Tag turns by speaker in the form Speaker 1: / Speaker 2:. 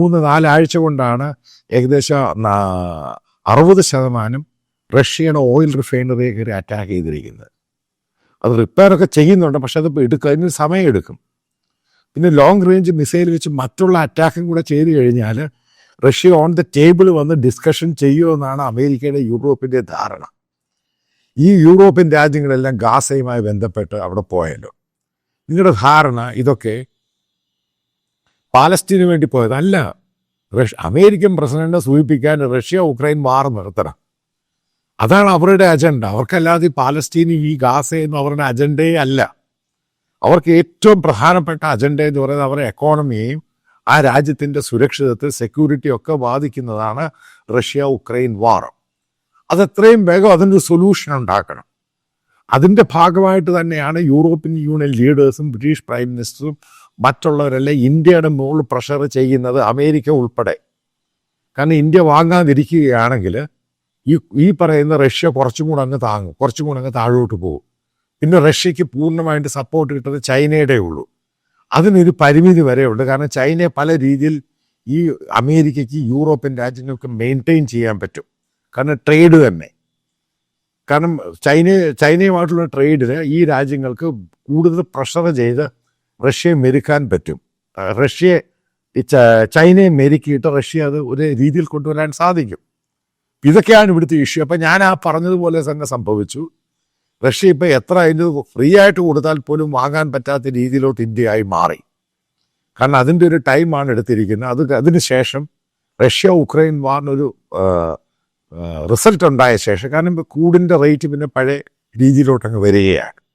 Speaker 1: മൂന്ന് നാലാഴ്ച കൊണ്ടാണ് ഏകദേശം അറുപത് ശതമാനം റഷ്യയുടെ ഓയിൽ റിഫൈനറിയെ കയറി അറ്റാക്ക് ചെയ്തിരിക്കുന്നത്. അത് റിപ്പയറൊക്കെ ചെയ്യുന്നുണ്ട് പക്ഷെ അത് എടുക്കുക അതിന് സമയം എടുക്കും പിന്നെ ലോങ് റേഞ്ച് മിസൈൽ വെച്ച് മറ്റുള്ള അറ്റാക്കും കൂടെ ചെയ്തു കഴിഞ്ഞാൽ റഷ്യ ഓൺ ദ ടേബിൾ വന്ന് ഡിസ്കഷൻ ചെയ്യുമെന്നാണ് അമേരിക്കയുടെ യൂറോപ്പിന്റെ ധാരണ. ഈ യൂറോപ്യൻ രാജ്യങ്ങളെല്ലാം ഗാസയുമായി ബന്ധപ്പെട്ട് അവിടെ പോയല്ലോ. നിങ്ങളുടെ ധാരണ ഇതൊക്കെ പാലസ്തീന് വേണ്ടി പോയതല്ല റഷ്യ അമേരിക്കൻ പ്രസിഡന്റിനെ സൂചിപ്പിക്കാൻ റഷ്യ ഉക്രൈൻ വാർ നിർത്തണം. അതാണ് അവരുടെ അജണ്ട. അവർക്കല്ലാതെ പാലസ്തീൻ ഈ ഗാസ എന്ന് അവരുടെ അജണ്ടയേ അല്ല. അവർക്ക് ഏറ്റവും പ്രധാനപ്പെട്ട അജണ്ട എന്ന് പറയുന്നത് അവരുടെ എക്കോണമിയെയും ആ രാജ്യത്തിന്റെ സുരക്ഷിതത്വം സെക്യൂരിറ്റി ഒക്കെ ബാധിക്കുന്നതാണ് റഷ്യ ഉക്രൈൻ വാർ. അത് എത്രയും വേഗം അതിന്റെ സൊല്യൂഷൻ ഉണ്ടാക്കണം. അതിന്റെ ഭാഗമായിട്ട് തന്നെയാണ് യൂറോപ്യൻ യൂണിയൻ ലീഡേഴ്സും ബ്രിട്ടീഷ് പ്രൈം മിനിസ്റ്ററും മറ്റുള്ളവരെല്ലാം ഇന്ത്യയുടെ മുകളിൽ പ്രഷർ ചെയ്യുന്നത് അമേരിക്ക ഉൾപ്പെടെ. കാരണം ഇന്ത്യ വാങ്ങാതിരിക്കുകയാണെങ്കിൽ ഈ ഈ പറയുന്ന റഷ്യ കുറച്ചും കൂടെ അങ്ങ് താങ്ങും കുറച്ചും കൂടെ അങ്ങ് താഴോട്ട് പോകും. പിന്നെ റഷ്യക്ക് പൂർണമായിട്ട് സപ്പോർട്ട് കിട്ടുന്നത് ചൈനയുടെ ഉള്ളൂ. അതിനൊരു പരിമിതി വരെ വരെയുണ്ട് കാരണം ചൈനയെ പല രീതിയിൽ ഈ അമേരിക്കയ്ക്ക് യൂറോപ്യൻ രാജ്യങ്ങൾക്ക് മെയിന്റെയിൻ ചെയ്യാൻ പറ്റും. കാരണം ട്രേഡ് തന്നെ. കാരണം ചൈന ചൈനയുമായിട്ടുള്ള ട്രേഡിന് ഈ രാജ്യങ്ങൾക്ക് കൂടുതൽ പ്രഷർ ചെയ്ത് റഷ്യയെ മെരുക്കാൻ പറ്റും. റഷ്യയെ ചൈനയെ മെരുക്കിയിട്ട് റഷ്യ അത് ഒരു രീതിയിൽ കൊണ്ടുവരാൻ സാധിക്കും. ഇതൊക്കെയാണ് ഇവിടുത്തെ ഇഷ്യൂ അപ്പം ഞാൻ ആ പറഞ്ഞതുപോലെ തന്നെ സംഭവിച്ചു. റഷ്യ ഇപ്പം എത്ര അതിന് ഫ്രീ ആയിട്ട് കൊടുത്താൽ പോലും വാങ്ങാൻ പറ്റാത്ത രീതിയിലോട്ട് ഇന്ത്യയായി മാറി. കാരണം അതിന്റെ ഒരു ടൈമാണ് എടുത്തിരിക്കുന്നത്. അത് അതിന് ശേഷം റഷ്യ ഉക്രൈൻ വാറിനൊരു റിസൾട്ട് ഉണ്ടായ ശേഷം. കാരണം കൂടിന്റെ റേറ്റ് പിന്നെ പഴയ രീതിയിലോട്ടങ്ങ് വരികയാണ്.